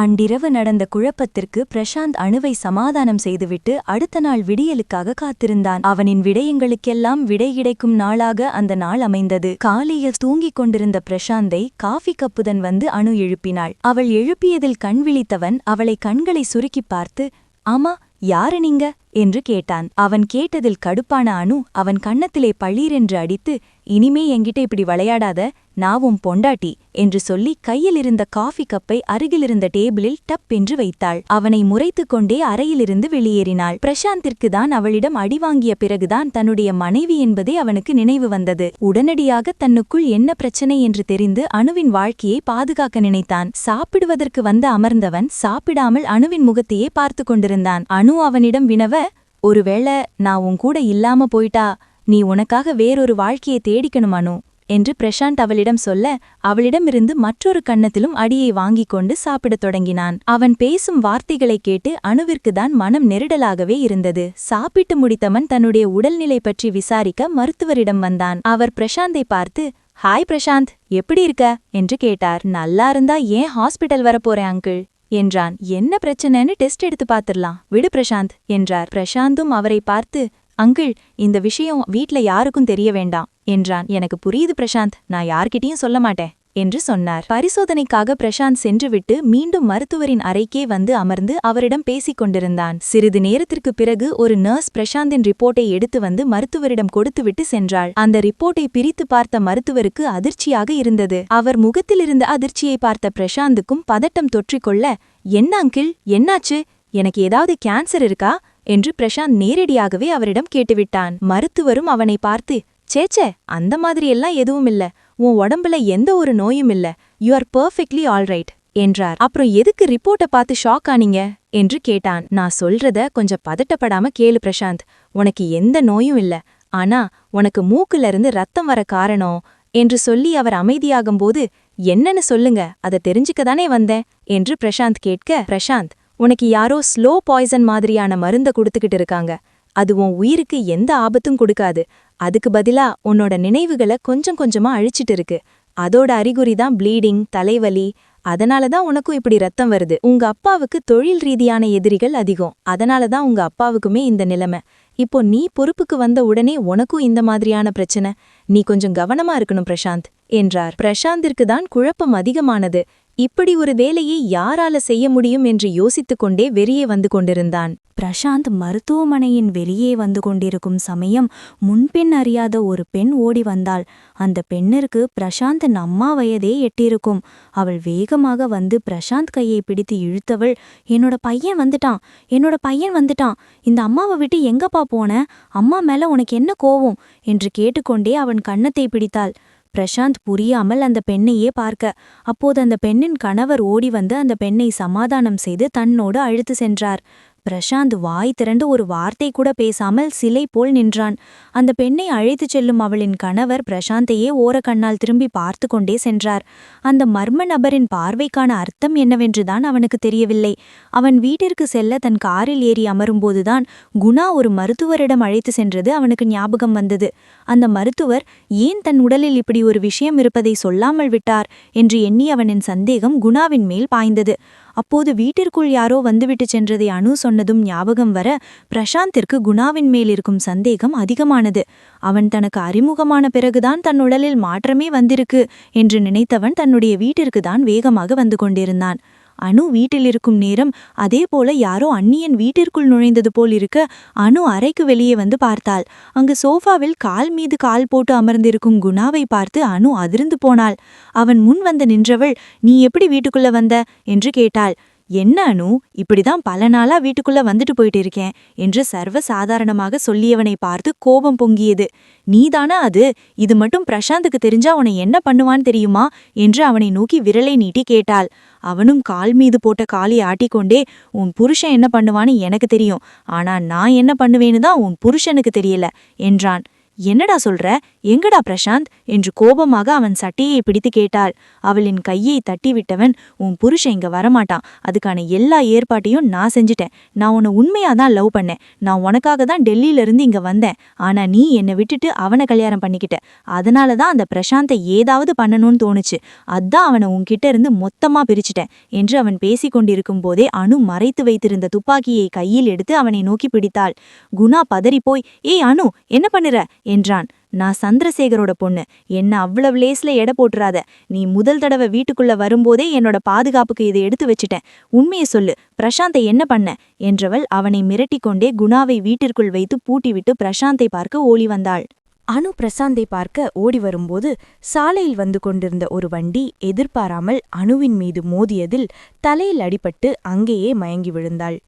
அன்றிரவு நடந்த குழப்பத்திற்கு பிரசாந்த் அணுவை சமாதானம் செய்துவிட்டு அடுத்த நாள் விடியலுக்காக காத்திருந்தான். அவனின் விடயங்களுக்கெல்லாம் விடை கிடைக்கும் நாளாக அந்த நாள் அமைந்தது. காலையில் தூங்கிக் கொண்டிருந்த பிரசாந்தை காஃபி கப்புதன் வந்து அணு எழுப்பினாள். அவள் எழுப்பியதில் கண் விழித்தவன் அவளை கண்களை சுருக்கிப் பார்த்து ஆமா யாரு நீங்க? என்று கேட்டான். அவன் கேட்டதில் கடுப்பான அணு அவன் கன்னத்திலே பளீரென்று அடித்து இனிமே என்கிட்ட இப்படி விளையாடாத நான் உன் பொண்டாட்டி என்று சொல்லி கையிலிருந்த காஃபி கப்பை அருகிலிருந்த டேபிளில் டப் என்று வைத்தாள். அவனை முறைத்துக் கொண்டே அறையிலிருந்து வெளியேறினாள். பிரசாந்திற்கு தான் அவளிடம் அடிவாங்கிய பிறகுதான் தன்னுடைய மனைவி என்பதே அவனுக்கு நினைவு வந்தது. உடனடியாக தன்னுக்குள் என்ன பிரச்சனை என்று தெரிந்து அணுவின் வாழ்க்கையை பாதுகாக்க நினைத்தான். சாப்பிடுவதற்கு வந்த அமர்ந்தவன் சாப்பிடாமல் அணுவின் முகத்தையே பார்த்து கொண்டிருந்தான். அணு அவனிடம் வினவ ஒருவேளை நான் உன் கூட இல்லாம போயிட்டா? நீ உனக்காக வேறொரு வாழ்க்கையை தேடிக்கணுமானோ? என்று பிரசாந்த் அவளிடம் சொல்ல அவளிடமிருந்து மற்றொரு கன்னத்திலும் அடியை வாங்கிக் கொண்டு சாப்பிடத் தொடங்கினான். அவன் பேசும் வார்த்தைகளைக் கேட்டு அணுவிற்கு தான் மனம் நெருடலாகவே இருந்தது. சாப்பிட்டு முடித்தவன் தன்னுடைய உடல்நிலை பற்றி விசாரிக்க மருத்துவரிடம் வந்தான். அவர் பிரசாந்தை பார்த்து ஹாய் பிரசாந்த் எப்படி இருக்க? என்று கேட்டார். நல்லா இருந்தா ஏன் ஹாஸ்பிட்டல் வரப்போறேன் அங்கிள்? என்றான். என்ன பிரச்சனைன்னு டெஸ்ட் எடுத்து பாத்துரலாம் விடு பிரசாந்த் என்றார். பிரசாந்தும் அவரை பார்த்து அங்கிள் இந்த விஷயம் வீட்ல யாருக்கும் தெரிய வேண்டாம் என்றான். எனக்கு புரியுது பிரசாந்த் நான் யார்கிட்டயும் சொல்ல மாட்டேன் என்று சொன்னார். பரிசோதனைக்காக பிரசாந்த் சென்றுவிட்டு மீண்டும் மருத்துவரின் அறைக்கே வந்து அமர்ந்து அவரிடம் பேசிக் கொண்டிருந்தான். சிறிது நேரத்திற்கு பிறகு ஒரு நர்ஸ் பிரசாந்தின் ரிப்போர்ட்டை எடுத்து வந்து மருத்துவரிடம் கொடுத்துவிட்டு சென்றாள். அந்த ரிப்போர்ட்டை பிரித்து பார்த்த மருத்துவருக்கு அதிர்ச்சியாக இருந்தது. அவர் முகத்திலிருந்த அதிர்ச்சியை பார்த்த பிரசாந்துக்கும் பதட்டம் தொற்றிக்கொள்ள என்ன அங்கிள்? என்னாச்சு? எனக்கு ஏதாவது கேன்சர் இருக்கா? என்று பிரசாந்த் நேரடியாகவே அவரிடம் கேட்டுவிட்டான். மருத்துவரும் அவனை பார்த்து சேச்சே அந்த மாதிரியெல்லாம் எதுவும் இல்ல. உன் உடம்புல எந்த ஒரு நோயும் இல்ல. யூ ஆர் பர்ஃபெக்ட்லி ஆல்ரைட் என்றார். அப்புறம் எதுக்கு ரிப்போர்ட்ட பார்த்து ஷாக் ஆனீங்க? என்று கேட்டான். நான் சொல்றத கொஞ்சம் பதட்டப்படாம கேளு பிரசாந்த். உனக்கு எந்த நோயும் இல்ல. ஆனா உனக்கு மூக்குல இருந்து ரத்தம் வர காரணம் என்று சொல்லி அவர் அமைதியாகும்போது என்னன்னு சொல்லுங்க. அத தெரிஞ்சுக்கதானே வந்தேன் என்று பிரசாந்த் கேட்க பிரசாந்த் உனக்கு யாரோ ஸ்லோ பாய்சன் மாதிரியான மருந்த கொடுத்துக்கிட்டு இருக்காங்க. அது உன் உயிருக்கு எந்த ஆபத்தும் கொடுக்காது. அதுக்கு பதிலா உன்னோட நினைவுகளை கொஞ்சம் கொஞ்சமா அழிச்சிட்டு இருக்கு. அதோட அறிகுறி தான் ப்ளீடிங் தலைவலி. அதனால தான் உனக்கும் இப்படி ரத்தம் வருது. உங்க அப்பாவுக்கு தொழில் ரீதியான எதிரிகள் அதிகம். அதனால தான் உங்க அப்பாவுக்குமே இந்த நிலைமை. இப்போ நீ பொறுப்புக்கு வந்த உடனே உனக்கும் இந்த மாதிரியான பிரச்சனை. நீ கொஞ்சம் கவனமா இருக்கணும் பிரசாந்த் என்றார். பிரசாந்திற்கு தான் குழப்பம் அதிகமானது. இப்படி ஒரு வேலையை யாரால செய்ய முடியும் என்று யோசித்துக் கொண்டே வெளியே வந்து கொண்டிருந்தான். பிரசாந்த் மருத்துவமனையின் வெளியே வந்து கொண்டிருக்கும் சமயம் முன்பின் அறியாத ஒரு பெண் ஓடி வந்தாள். அந்த பெண்ணிற்கு பிரசாந்த் அம்மா வயதே எட்டிருக்கும் அவள் வேகமாக வந்து பிரசாந்த் கையை பிடித்து இழுத்தவள் என்னோட பையன் வந்துட்டான் என்னோட பையன் வந்துட்டான் இந்த அம்மாவை விட்டு எங்கப்பா போன? அம்மா மேல உனக்கு என்ன கோவம்? என்று கேட்டுக்கொண்டே அவன் கன்னத்தை பிடித்தாள். பிரசாந்த் புரியாமல் அந்த பெண்ணையே பார்க்க. அப்போது அந்த பெண்ணின் கணவர் ஓடி வந்து அந்த பெண்ணை சமாதானம் செய்து தன்னோடு அழுத்து சென்றார். பிரசாந்த் வாய் திரண்டு ஒரு வார்த்தை கூட பேசாமல் சிலை போல் நின்றான். அந்த பெண்ணை அழைத்துச் செல்லும் அவளின் கணவர் பிரசாந்தையே ஓரக்கண்ணால் திரும்பி பார்த்து கொண்டே சென்றார். அந்த மர்ம நபரின் பார்வைக்கான அர்த்தம் என்னவென்றுதான் அவனுக்கு தெரியவில்லை. அவன் வீட்டிற்கு செல்ல தன் காரில் ஏறி அமரும்போதுதான் குணா ஒரு மருத்துவரிடம் அழைத்து சென்றது அவனுக்கு ஞாபகம் வந்தது. அந்த மருத்துவர் ஏன் தன் உடலில் இப்படி ஒரு விஷயம் இருப்பதை சொல்லாமல் விட்டார் என்று எண்ணி அவனின் சந்தேகம் குணாவின் மேல் பாய்ந்தது. அப்போது வீட்டிற்குள் யாரோ வந்துவிட்டு சென்றதை அணு சொன்னதும் ஞாபகம் வர பிரசாந்திற்கு குணாவின் மேல் இருக்கும் சந்தேகம் அதிகமானது. அவன் தனக்கு அறிமுகமான பிறகுதான் தன் உடலில் மாற்றமே வந்திருக்கு என்று நினைத்தவன் தன்னுடைய வீட்டிற்கு தான் வேகமாக வந்து கொண்டிருந்தான். அனு வீட்டில் இருக்கும் நேரம் அதே போல யாரோ அந்நியன் வீட்டிற்குள் நுழைந்தது போல் இருக்க அனு அறைக்கு வெளியே வந்து பார்த்தாள். அங்கு சோஃபாவில் கால் மீது கால் போட்டு அமர்ந்திருக்கும் குணாவை பார்த்து அனு அதிர்ந்து போனாள். அவன் முன் வந்து நின்றவள் நீ எப்படி வீட்டுக்குள்ள வந்த? என்று கேட்டாள். என்ன அனு இப்படிதான் பல நாளா வீட்டுக்குள்ள வந்துட்டு போயிட்டு இருக்கேன் என்று சர்வ சாதாரணமாக சொல்லியவனை பார்த்து கோபம் பொங்கியது. நீதானா அது? இது மட்டும் பிரசாந்துக்கு தெரிஞ்சா உன்னை என்ன பண்ணுவான் தெரியுமா? என்று அவனை நோக்கி விரலை நீட்டி கேட்டாள். அவனும் கால் மீது போட்ட காலை ஆட்டிக்கொண்டே உன் புருஷன் என்ன பண்ணுவான்னு எனக்கு தெரியும். ஆனா நான் என்ன பண்ணுவேன்னு தான் உன் புருஷனுக்கு தெரியல என்றான். என்னடா சொல்ற? எங்கடா பிரசாந்த்? என்று கோபமாக அவன் சட்டையை பிடித்து கேட்டாள். அவளின் கையை தட்டிவிட்டவன் உன் புருஷன் இங்க வரமாட்டான். அதுக்கான எல்லா ஏற்பாட்டையும் நான் செஞ்சுட்டேன். நான் உன்னை உண்மையா தான் லவ் பண்ணேன். நான் உனக்காக தான் டெல்லியிலிருந்து இங்க வந்தேன். ஆனா நீ என்னை விட்டுட்டு அவனை கல்யாணம் பண்ணிக்கிட்ட. அதனால தான் அந்த பிரசாந்தை ஏதாவது பண்ணணும்னு தோணுச்சு. அதான் அவனை உன்கிட்ட இருந்து மொத்தமா பிரிச்சுட்டேன். என்று அவன் பேசிக் கொண்டிருக்கும் போதே அனு மறைத்து வைத்திருந்த துப்பாக்கியை கையில் எடுத்து அவனை நோக்கி பிடித்தாள். குணா பதறிப்போய் ஏய் அனு என்ன பண்ணுற? என்றான். நான் சந்திரசேகரோட பொண்ணு. என்ன அவ்வளவு லேஸ்ல எடை போட்டுறாத. நீ முதல் தடவை வீட்டுக்குள்ள வரும்போதே என்னோட பாதுகாப்புக்கு இதை எடுத்து வச்சிட்டேன். உண்மையை சொல்லு. பிரசாந்தை என்ன பண்ண? என்றவள் அவனை மிரட்டிக்கொண்டே குணாவை வீட்டிற்குள் வைத்து பூட்டிவிட்டு பிரசாந்தை பார்க்க ஓடி வந்தாள். அனு பிரசாந்தை பார்க்க ஓடி வரும்போது சாலையில் வந்து கொண்டிருந்த ஒரு வண்டி எதிர்பாராமல் அணுவின் மீது மோதியதில் தலையில் அடிபட்டு அங்கேயே மயங்கி விழுந்தாள்.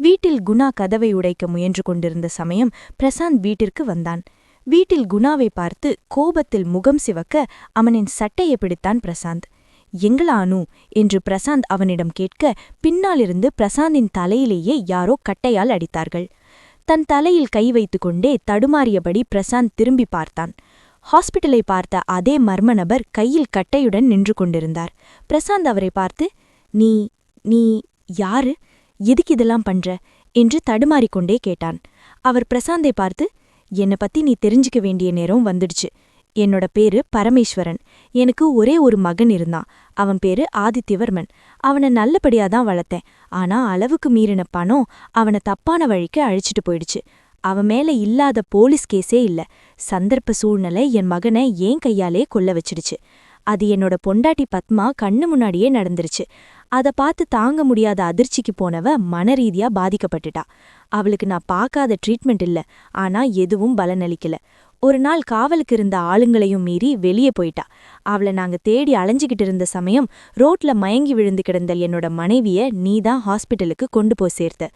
வீட்டில் குணா கதவை உடைக்க முயன்று கொண்டிருந்த சமயம் பிரசாந்த் வீட்டிற்கு வந்தான். வீட்டில் குணாவை பார்த்து கோபத்தில் முகம் சிவக்க அவனின் சட்டையை பிடித்தான் பிரசாந்த். எங்களா அனு? என்று பிரசாந்த் அவனிடம் கேட்க பின்னாலிருந்து பிரசாந்தின் தலையிலேயே யாரோ கட்டையால் அடித்தார்கள். தன் தலையில் கை வைத்துக்கொண்டே தடுமாறியபடி பிரசாந்த் திரும்பி பார்த்தான். ஹாஸ்பிட்டலை பார்த்த அதே மர்ம நபர் கையில் கட்டையுடன் நின்று கொண்டிருந்தார். பிரசாந்த் அவரை பார்த்து நீ நீ யாரு? எதுக்கு இதெல்லாம் பண்ற? என்று தடுமாறிக்கொண்டே கேட்டான். அவர் பிரசாந்தை பார்த்து என்னை பத்தி நீ தெரிஞ்சுக்க வேண்டிய நேரம் வந்துடுச்சு. என்னோட பேரு பரமேஸ்வரன். எனக்கு ஒரே ஒரு மகன் இருந்தான். அவன் பேரு ஆதித்யவர்மன். அவனை நல்லபடியா தான் வளர்த்தேன். ஆனா அளவுக்கு மீறின பணம் அவனை தப்பான வழிக்கு அழிச்சிட்டு போயிடுச்சு. அவன் மேல இல்லாத போலீஸ் கேஸே இல்ல. சந்தர்ப்ப சூழ்நிலை என் மகனை ஏன் கையாலே கொல்ல வச்சிடுச்சு. அது என்னோட பொண்டாட்டி பத்மா கண்ணு முன்னாடியே நடந்துருச்சு. அத பார்த்து தாங்க முடியாத அதிர்ச்சிக்கு போனவ மனரீதியா பாதிக்கப்பட்டுட்டா. அவளுக்கு நான் பார்க்காத ட்ரீட்மெண்ட் இல்ல. ஆனா எதுவும் பலனளிக்கல ஒரு நாள் காவலுக்கு இருந்த ஆளுங்களையும் மீறி வெளியே போயிட்டா. அவளை நாங்க தேடி அலைஞ்சிக்கிட்டு இருந்த சமயம் ரோட்ல மயங்கி விழுந்து கிடந்த என்னோட மனைவிய நீதான் ஹாஸ்பிட்டலுக்கு கொண்டு போய் சேர்த்த.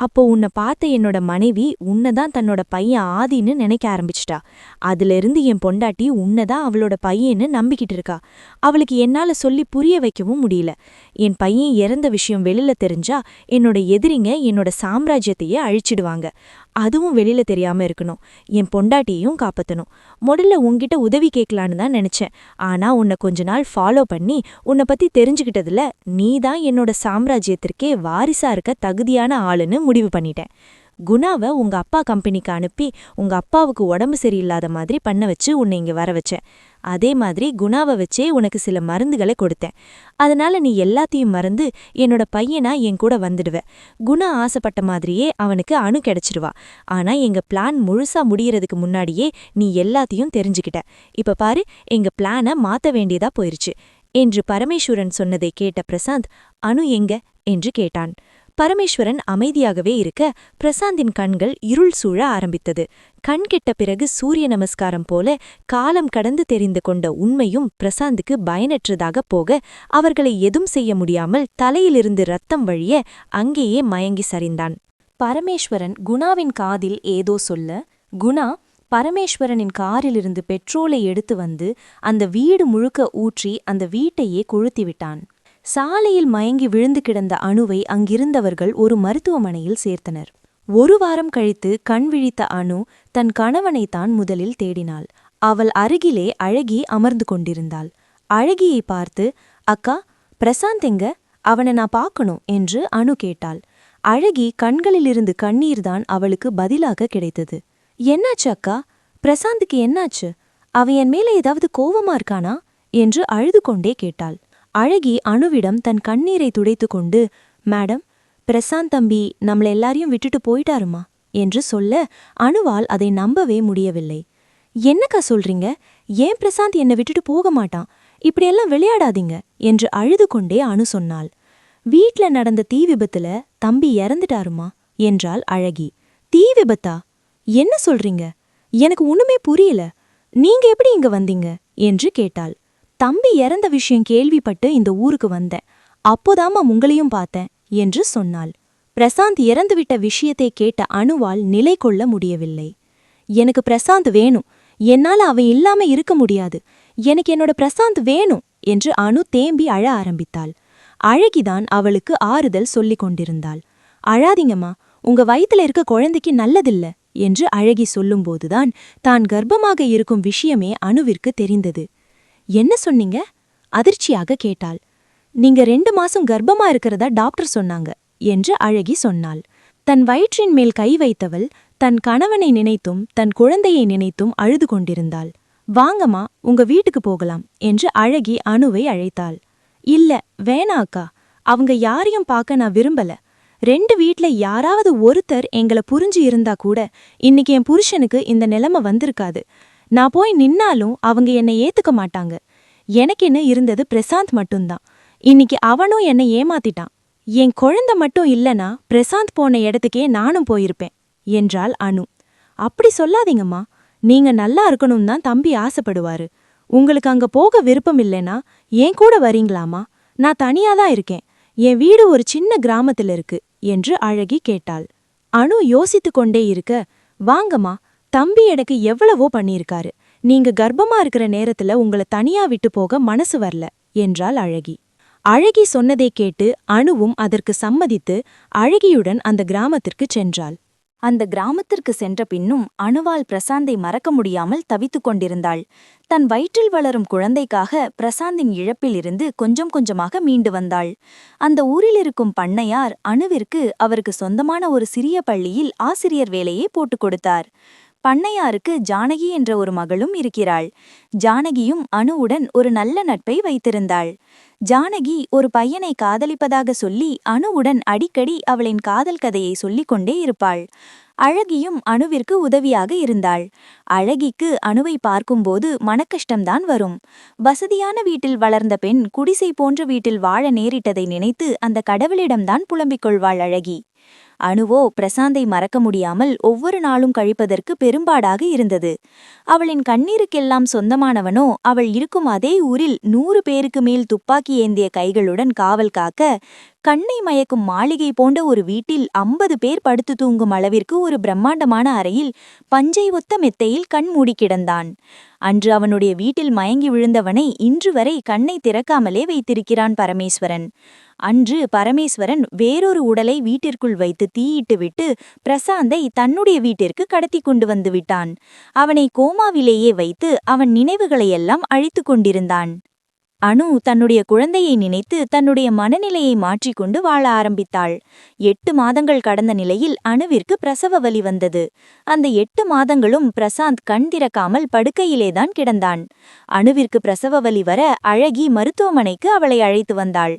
அப்போ உன்னை பார்த்த என்னோட மனைவி உன்னைதான் தன்னோட பையன் ஆதின்னு நினைக்க ஆரம்பிச்சிட்டா. அதிலிருந்து என் பொண்டாட்டி உன்னைதான் அவளோட பையன்னு நம்பிக்கிட்டு இருக்கா. அவளுக்கு என்னால சொல்லி புரிய வைக்கவும் முடியல. என் பையன் இறந்த விஷயம் வெளியில தெரிஞ்சா என்னோட எதிரிங்க என்னோட சாம்ராஜ்யத்தையே அழிச்சிடுவாங்க. அதுவும் வெளியில தெரியாம இருக்கணும். என் பொண்டாட்டியையும் காப்பாத்தணும். முதல்ல உன்கிட்ட உதவி கேட்கலான்னு தான் நினைச்சேன். ஆனா உன்னை கொஞ்ச நாள் ஃபாலோ பண்ணி உன்னை பத்தி தெரிஞ்சுக்கிட்டதுல நீ தான் என்னோட சாம்ராஜ்யத்திற்கே வாரிசா இருக்க தகுதியான ஆளுன்னு முடிவு பண்ணிட்டேன். குணாவை உங்க அப்பா கம்பெனிக்கு அனுப்பி உங்க அப்பாவுக்கு உடம்பு சரியில்லாத மாதிரி பண்ண வச்சு உன்னை இங்க வர வச்சேன். அதே மாதிரி குணாவை வச்சே உனக்கு சில மருந்துகளை கொடுத்தேன். அதனால நீ எல்லாத்தையும் மறந்து என்னோட பையனா என் கூட வந்துடுவ. குணா ஆசைப்பட்ட மாதிரியே அவனுக்கு அணு கிடைச்சிருவா. ஆனா எங்க பிளான் முழுசா முடியறதுக்கு முன்னாடியே நீ எல்லாத்தையும் தெரிஞ்சுக்கிட்ட. இப்ப பாரு எங்க பிளானை மாத்த வேண்டியதா போயிருச்சு. என்று பரமேஸ்வரன் சொன்னதை கேட்ட பிரசாந்த் அணு எங்க? என்று கேட்டான். பரமேஸ்வரன் அமைதியாகவே இருக்க பிரசாந்தின் கண்கள் இருள் சூழ ஆரம்பித்தது. கண் கெட்ட பிறகு சூரிய நமஸ்காரம் போல காலம் கடந்து தெரிந்து கொண்ட உண்மையும் பிரசாந்துக்கு பயனற்றதாக போக அவர்களை எதும் செய்ய முடியாமல் தலையிலிருந்து ரத்தம் வழிய அங்கேயே மயங்கி சரிந்தான். பரமேஸ்வரன் குணாவின் காதில் ஏதோ சொல்ல குணா பரமேஸ்வரனின் காரிலிருந்து பெட்ரோலை எடுத்து வந்து அந்த வீடு முழுக்க ஊற்றி அந்த வீட்டையே கொளுத்திவிட்டான் சாலையில் மயங்கி விழுந்து கிடந்த அணுவை அங்கிருந்தவர்கள் ஒரு மருத்துவமனையில் சேர்த்தனர். ஒரு வாரம் கழித்து கண் விழித்த அணு தன் கணவனைத்தான் முதலில் தேடினாள். அவள் அருகிலே அழகி அமர்ந்து கொண்டிருந்தாள். அழகியை பார்த்து அக்கா பிரசாந்த் எங்க? அவனை நான் பார்க்கணும் என்று அணு கேட்டாள். அழகி கண்களிலிருந்து கண்ணீர்தான் அவளுக்கு பதிலாக கிடைத்தது. என்னாச்சு அக்கா? பிரசாந்துக்கு என்னாச்சு? அவன் என் மேலே ஏதாவது கோவமா இருக்கானா? என்று அழுது கொண்டே கேட்டாள். அழகி அணுவிடம் தன் கண்ணீரை துடைத்து கொண்டு மேடம் பிரசாந்த் தம்பி நம்மள எல்லாரையும் விட்டுட்டு போயிட்டாருமா? என்று சொல்ல அணுவால் அதை நம்பவே முடியவில்லை. என்னக்கா சொல்றீங்க? ஏன் பிரசாந்த் என்னை விட்டுட்டு போக மாட்டான்? இப்படியெல்லாம் விளையாடாதீங்க என்று அழுது கொண்டே அணு சொன்னாள். வீட்ல நடந்த தீ விபத்துல தம்பி இறந்துட்டாருமா? என்றாள் அழகி. தீ விபத்தா? என்ன சொல்றீங்க? எனக்கு ஒண்ணுமே புரியல. நீங்க எப்படி இங்க வந்தீங்க? என்று கேட்டாள். தம்பி இறந்த விஷயம் கேள்விப்பட்டு இந்த ஊருக்கு வந்தேன். அப்போதாம்மா உங்களையும் பார்த்தேன் என்று சொன்னாள். பிரசாந்த் இறந்துவிட்ட விஷயத்தை கேட்ட அணுவால் நிலை கொள்ள முடியவில்லை. எனக்கு பிரசாந்த் வேணும். என்னால அவன் இல்லாம இருக்க முடியாது. எனக்கு என்னோட பிரசாந்த் வேணும் என்று அணு தேம்பி அழ ஆரம்பித்தாள். அழகிதான் அவளுக்கு ஆறுதல் சொல்லிக் கொண்டிருந்தாள். அழாதீங்கம்மா உங்க வயித்துல இருக்க குழந்தைக்கு நல்லதில்ல என்று அழகி சொல்லும்போதுதான் தான் கர்ப்பமாக இருக்கும் விஷயமே அணுவிற்கு தெரிந்தது. என்ன சொன்னீங்க? அதிர்ச்சியாக கேட்டாள். நீங்க ரெண்டு மாசம் கர்ப்பமா இருக்கிறதா டாக்டர் சொன்னாங்க என்று அழகி சொன்னாள். தன் வயிற்றின் மேல் கை வைத்தவள் தன் கணவனை நினைத்தும் தன் குழந்தையை நினைத்தும் அழுது கொண்டிருந்தாள். வாங்கம்மா உங்க வீட்டுக்கு போகலாம் என்று அழகி அணுவை அழைத்தாள். இல்ல வேணா அக்கா. அவங்க யாரையும் பார்க்க நான் விரும்பல. ரெண்டு வீட்ல யாராவது ஒருத்தர் எங்கள புரிஞ்சு இருந்தா கூட இன்னைக்கு என் புருஷனுக்கு இந்த நிலைமை வந்திருக்காது. நான் போய் நின்னாலும் அவங்க என்னை ஏத்துக்க மாட்டாங்க. எனக்கென்னு இருந்தது பிரசாந்த் மட்டும்தான். இன்னைக்கு அவனும் என்னை ஏமாத்திட்டான். என் குழந்தை மட்டும் இல்லனா பிரசாந்த் போன இடத்துக்கே நானும் போயிருப்பேன் என்றாள் அனு. அப்படி சொல்லாதீங்கம்மா. நீங்க நல்லா இருக்கணும் தான் தம்பி ஆசைப்படுவாரு. உங்களுக்கு அங்க போக விருப்பம் இல்லைனா என் கூட வரீங்களாமா நான் தனியா தான் இருக்கேன். என் வீடு ஒரு சின்ன கிராமத்துல இருக்கு என்று அழகி கேட்டாள். அனு யோசித்து கொண்டே இருக்க வாங்கம்மா தம்பி எனக்கு எவ்வளவோ பண்ணியிருக்காரு. நீங்க கர்ப்பமா இருக்கிற நேரத்துல உங்கள தனியா விட்டு போக மனசு வரல என்றாள் அழகி. அழகி சொன்னதை கேட்டு அணுவும் அதற்கு சம்மதித்து அழகியுடன் அந்த கிராமத்திற்கு சென்றாள். அந்த கிராமத்திற்கு சென்ற பின்னும் அணுவால் பிரசாந்தை மறக்க முடியாமல் தவித்துக் கொண்டிருந்தாள். தன் வயிற்றில் வளரும் குழந்தைக்காக பிரசாந்தின் இழப்பிலிருந்து கொஞ்சம் கொஞ்சமாக மீண்டு வந்தாள். அந்த ஊரில் இருக்கும் பண்ணையார் அணுவிற்கு அவருக்கு சொந்தமான ஒரு சிறிய பள்ளியில் ஆசிரியர் வேலையை போட்டுக் கொடுத்தார். பண்ணையாருக்கு ஜானகி என்ற ஒரு மகளும் இருக்கிறாள். ஜானகியும் அணுவுடன் ஒரு நல்ல நட்பை வைத்திருந்தாள். ஜானகி ஒரு பையனை காதலிப்பதாக சொல்லி அணுவுடன் அடிக்கடி அவளின் காதல் கதையை சொல்லிக் கொண்டே இருப்பாள். அழகியும் அணுவிற்கு உதவியாக இருந்தாள். அழகிக்கு அணுவை பார்க்கும்போது மனக்கஷ்டம்தான் வரும். வசதியான வீட்டில் வளர்ந்த பெண் குடிசை போன்ற வீட்டில் வாழ நேரிட்டதை நினைத்து அந்த கடவுளிடம்தான் புலம்பிக் கொள்வாள் அழகி. அணுவோ பிரசாந்தை மறக்க முடியாமல் ஒவ்வொரு நாளும் கழிப்பதற்கு பெரும்பாடாக இருந்தது. அவளின் கண்ணீருக்கெல்லாம் சொந்தமானவனோ அவள் இருக்கும் அதே ஊரில் நூறு பேருக்கு மேல் துப்பாக்கி ஏந்திய கைகளுடன் காவல் காக்க கண்ணை மயக்கும் மாளிகை போன்ற ஒரு வீட்டில் ஐம்பது பேர் படுத்து தூங்கும் அளவிற்கு ஒரு பிரம்மாண்டமான அறையில் பஞ்சை ஒத்த மெத்தையில் கண் மூடி கிடந்தான். அன்று அவனுடைய வீட்டில் மயங்கி விழுந்தவனை இன்று வரை கண்ணை திறக்காமலே வைத்திருக்கிறான் பரமேஸ்வரன். அன்று பரமேஸ்வரன் வேறொரு உடலை வீட்டிற்குள் வைத்து தீயிட்டுவிட்டு பிரசாந்தை தன்னுடைய வீட்டிற்கு கடத்தி கொண்டு வந்து விட்டான். அவனை கோமாவிலேயே வைத்து அவன் நினைவுகளையெல்லாம் அழித்து கொண்டிருந்தான். அனு தன்னுடைய குழந்தையை நினைத்து தன்னுடைய மனநிலையை மாற்றிக்கொண்டு வாழ ஆரம்பித்தாள். எட்டு மாதங்கள் கடந்த நிலையில் அணுவிற்கு பிரசவ வலி வந்தது. அந்த எட்டு மாதங்களும் பிரசாந்த் கண் திறக்காமல் படுக்கையிலேதான் கிடந்தான். அணுவிற்கு பிரசவ வலி வர அழகி மருத்துவமனைக்கு அவளை அழைத்து வந்தாள்.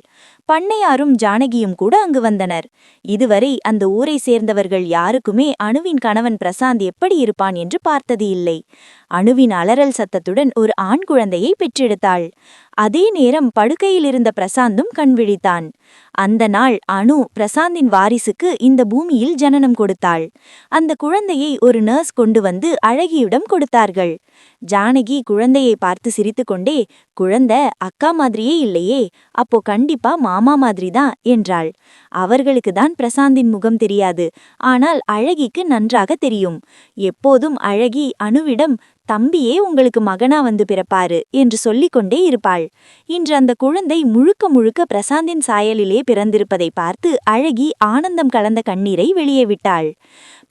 பண்ணையாரும் ஜானகியும் கூட அங்கு வந்தனர். இதுவரை அந்த ஊரை சேர்ந்தவர்கள் யாருக்குமே அணுவின் கணவன் பிரசாந்த் எப்படி இருப்பான் என்று பார்த்தது இல்லை. அணுவின் அலறல் சத்தத்துடன் ஒரு ஆண் குழந்தையை பெற்றெடுத்தாள். அதே நேரம் படுக்கையில் இருந்த பிரசாந்தும் கண் விழித்தான். அந்த நாள் அனு பிரசாந்தின் வாரிசுக்கு இந்த பூமியில் ஜனனம் கொடுத்தாள். அந்த குழந்தையை ஒரு நர்ஸ் கொண்டு வந்து அழகியிடம் கொடுத்தார்கள். ஜானகி குழந்தையை பார்த்து சிரித்துக்கொண்டே குழந்தை அக்கா மாதிரியே இல்லையே. அப்போ கண்டிப்பா மாமா மாதிரிதான் என்றாள். அவர்களுக்கு தான் பிரசாந்தின் முகம் தெரியாது. ஆனால் அழகிக்கு நன்றாக தெரியும். எப்போதும் அழகி அணுவிடம் தம்பியே உங்களுக்கு மகனா வந்து பிறப்பாரு என்று சொல்லிக்கொண்டே இருப்பாள். இன்று அந்த குழந்தை முழுக்க முழுக்க பிரசாந்தின் சாயலிலே பிறந்திருப்பதை பார்த்து அழகி ஆனந்தம் கலந்த கண்ணீரை வெளியே விட்டாள்.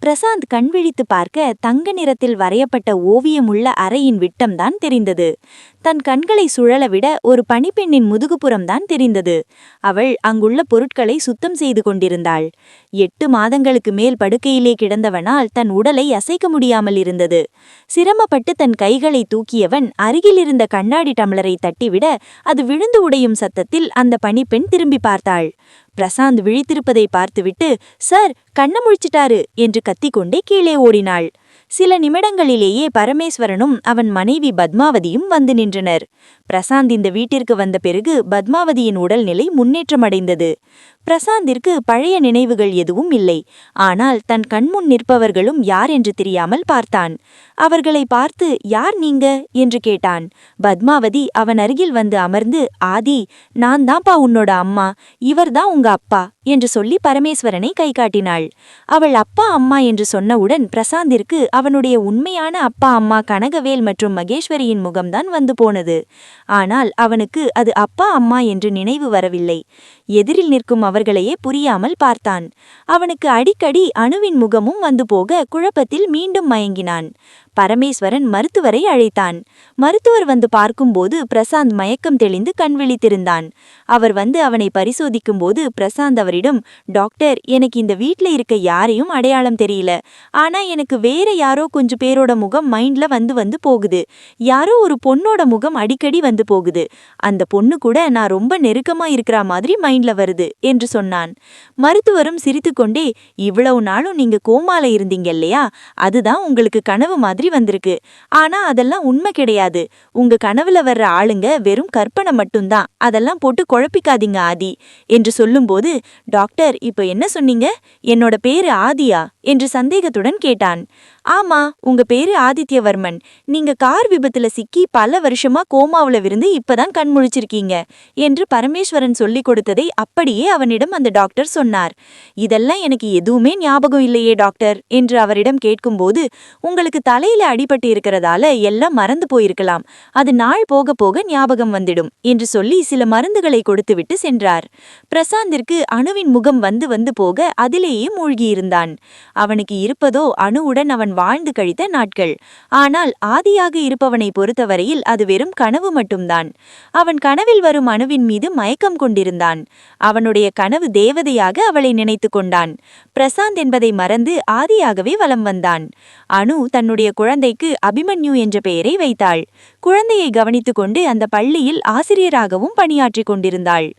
பிரசாந்த் கண்விழித்து பார்க்க தங்க நிறத்தில் வரையப்பட்ட ஓவியமுள்ள அறையின் விட்டம்தான் தெரிந்தது. தன் கண்களை சுழலவிட ஒரு பணிப்பெண்ணின் முதுகுப்புறம்தான் தெரிந்தது. அவள் அங்குள்ள பொருட்களை சுத்தம் செய்து கொண்டிருந்தாள். எட்டு மாதங்களுக்கு மேல் படுக்கையிலே கிடந்தவனால் தன் உடலை அசைக்க முடியாமல் இருந்தது. சிரமப்பட்டு தன் கைகளை தூக்கியவன் அருகிலிருந்த கண்ணாடி டம்ளரை தட்டிவிட அது விழுந்து உடையும் சத்தத்தில் அந்த பணிப்பெண் திரும்பி பார்த்தாள். பிரசாந்த் விழித்திருப்பதை பார்த்துவிட்டு சார் கண்ண முழிச்சிட்டாரு என்று கத்திக்கொண்டே கீழே ஓடினாள். சில நிமிடங்களிலேயே பரமேஸ்வரனும் அவன் மனைவி பத்மாவதியும் வந்து நின்றனர். பிரசாந்த் இந்த வீட்டிற்கு வந்த பிறகு பத்மாவதியின் உடல்நிலை முன்னேற்றமடைந்தது. பிரசாந்திற்கு பழைய நினைவுகள் எதுவும் இல்லை. ஆனால் தன் கண்முன் நிற்பவர்களும் யார் என்று தெரியாமல் பார்த்தான். அவர்களை பார்த்து யார் நீங்க? என்று கேட்டான். பத்மாவதி அவன் அருகில் வந்து அமர்ந்து ஆதி நான் தான்ப்பா உன்னோட அம்மா. இவர்தான் உங்க அப்பா என்று சொல்லி பரமேஸ்வரனை கை காட்டினாள். அவள் அப்பா அம்மா என்று சொன்னவுடன் பிரசாந்திற்கு அவனுடைய உண்மையான அப்பா அம்மா கனகவேல் மற்றும் மகேஸ்வரியின் முகம்தான் வந்து போனது. ஆனால் அவனுக்கு அது அப்பா அம்மா என்று நினைவு வரவில்லை. எதிரில் நிற்கும் அவர்களையே புரியாமல் பார்த்தான். அவனுக்கு அடிக்கடி அணுவின் முகமும் வந்து போக குழப்பத்தில் மீண்டும் மயங்கினான். பரமேஸ்வரன் மருத்துவரை அழைத்தான். மருத்துவர் வந்து பார்க்கும்போது பிரசாந்த் மயக்கம் தெளிந்து கண் விழித்திருந்தான். அவர் வந்து அவனை பரிசோதிக்கும்போது பிரசாந்த் அவரிடம் டாக்டர் எனக்கு இந்த வீட்ல இருக்க யாரையும் அடையாளம் தெரியல. ஆனா எனக்கு வேற யாரோ கொஞ்சம் பேரோட முகம் மைண்ட்ல வந்து வந்து போகுது. யாரோ ஒரு பொண்ணோட முகம் அடிக்கடி வந்து போகுது. அந்த பொண்ணு கூட நான் ரொம்ப நெருக்கமா இருக்கிற மாதிரி மைண்ட்ல வருது என்று சொன்னான். மருத்துவரும் சிரித்துக்கொண்டே இவ்வளவு நாளும் நீங்க கோமால இருந்தீங்க இல்லையா? அதுதான் உங்களுக்கு கனவு மாதிரி வந்திருக்கு. ஆனா அதெல்லாம் உண்மை கிடையாது. உங்க கனவுல வர்ற ஆளுங்க வெறும் கற்பனை மட்டும்தான். அதெல்லாம் போட்டு குழப்பிக்காதீங்க ஆதி. என்று சொல்லும்போது டாக்டர் இப்ப என்ன சொன்னீங்க? என்னோட பேரு ஆதியா? என்று சந்தேகத்துடன் கேட்டான். ஆமா உங்க பேரு ஆதித்யவர்மன். நீங்க கார் விபத்துல சிக்கி பல வருஷமா கோமாவுல விருந்து இப்பதான் கண் முழிச்சிருக்கீங்க என்று பரமேஸ்வரன் சொல்லிக் கொடுத்ததை அப்படியே அவனிடம் அந்த டாக்டர் சொன்னார். இதெல்லாம் எனக்கு எதுவுமே ஞாபகம் இல்லையே டாக்டர் என்று அவரிடம் கேட்கும்போது உங்களுக்கு தலையில அடிபட்டு இருக்கிறதால எல்லாம் மறந்து போயிருக்கலாம். அது நாள் போக போக ஞாபகம் வந்துடும் என்று சொல்லி சில மருந்துகளை கொடுத்துவிட்டு சென்றார். பிரசாந்திற்கு அணுவின் முகம் வந்து வந்து போக அதிலேயே மூழ்கியிருந்தான். அவனுக்கு இருப்பதோ அணுவுடன் அவன் வாழ்ந்து கழித்த நாட்கள். ஆனால் ஆதியாக இருப்பவனை பொறுத்தவரையில் அது வெறும் கனவு மட்டும்தான். அவன் கனவில் வரும் அணுவின் மீது மயக்கம் கொண்டிருந்தான். அவனுடைய கனவு தேவதையாக அவளை நினைத்து கொண்டான். பிரசாந்த் என்பதை மறந்து ஆதியாகவே வலம் வந்தான். அணு தன்னுடைய குழந்தைக்கு அபிமன்யு என்ற பெயரை வைத்தாள். குழந்தையை கவனித்துக் கொண்டு அந்த பள்ளியில் ஆசிரியராகவும் பணியாற்றிக் கொண்டிருந்தாள்.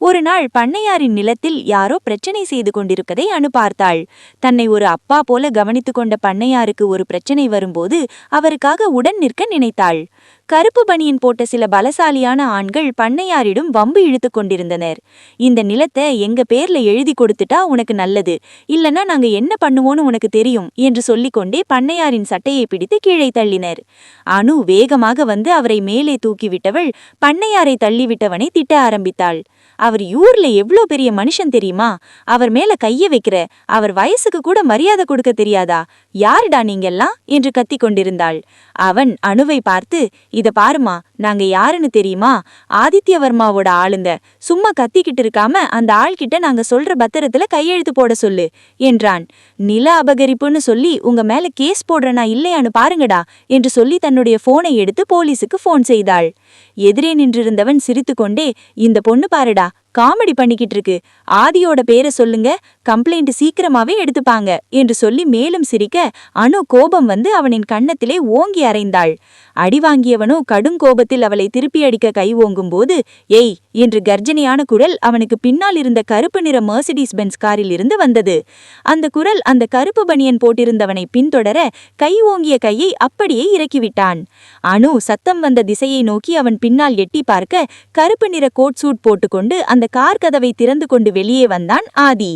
ஒரு நாள் பண்ணையாரின் நிலத்தில் யாரோ பிரச்சனை செய்து கொண்டிருக்கதை அணு பார்த்தாள். தன்னை ஒரு அப்பா போல கவனித்துக் கொண்ட பண்ணையாருக்கு ஒரு பிரச்சனை வரும்போது அவருக்காக உடன் நிற்க நினைத்தாள். கருப்பு பனியன் போட்ட சில பலசாலியான ஆண்கள் பண்ணையாரிடம் வம்பு இழுத்துக் கொண்டிருந்தனர். இந்த நிலத்தை எங்க பேர்ல எழுதி கொடுத்துட்டா உனக்கு நல்லது. இல்லனா நாங்க என்ன பண்ணுவோன்னு உனக்கு தெரியும் என்று சொல்லிக்கொண்டே பண்ணையாரின் சட்டையை பிடித்து கீழே தள்ளினர். அனு வேகமாக வந்து அவரை மேலே தூக்கிவிட்டவள் பண்ணையாரை தள்ளிவிட்டவனை திட்ட ஆரம்பித்தாள். அவர் ஊர்ல எவ்ளோ பெரிய மனுஷன் தெரியுமா? அவர் மேல கைய வைக்கிற அவர் வயசுக்கு கூட மரியாதை கொடுக்க தெரியாதா? யாருடா நீங்கெல்லாம்? என்று கத்திக் கொண்டிருந்தாள். அவன் அணுவை பார்த்து இத பாருமா நாங்க யாருன்னு தெரியுமா? ஆதித்யவர்மாவோட ஆளுங்க. சும்மா கத்திக்கிட்டு இருக்காம அந்த ஆள்கிட்ட நாங்க சொல்ற பத்திரத்துல கையெழுத்து போட சொல்லு என்றான். நில அபகரிப்புன்னு சொல்லி உங்க மேல கேஸ் போடுறனா இல்லையான்னு பாருங்கடா என்று சொல்லி தன்னுடைய போனை எடுத்து போலீஸுக்கு போன் செய்தாள். எதிரே நின்றிருந்தவன் சிரித்துக்கொண்டே இந்த பொண்ணு பாருடா காமெடி பண்ணிக்கிட்டு இருக்கு. ஆதியோட பேரை சொல்லுங்க கம்ப்ளைண்ட் சீக்கிரமாவே எடுத்துப்பாங்க என்று சொல்லி மேலும் சிரிக்க அனு கோபம் வந்து அவனின் கன்னத்திலே ஓங்கி அறைந்தாள். அடி வாங்கியவனோ கடும் கோபத்தில் அவளை திருப்பி அடிக்க கை ஓங்கும்போது ஏய் என்று கர்ஜனையான குரல் அவனுக்கு பின்னால் இருந்த கருப்பு நிற மர்சிடிஸ் பென்ஸ் காரில் இருந்து வந்தது. அந்த குரல் அந்த கருப்பு பனியன் போட்டிருந்தவனை பின்தொடர கை ஓங்கிய கையை அப்படியே இறக்கிவிட்டான். அனு சத்தம் வந்த திசையை நோக்கி அவன் பின்னால் எட்டி பார்க்க கருப்பு நிற கோட் சூட் போட்டுக்கொண்டு அந்த கார் கதவை திறந்து கொண்டு வெளியே வந்தான் ஆதி.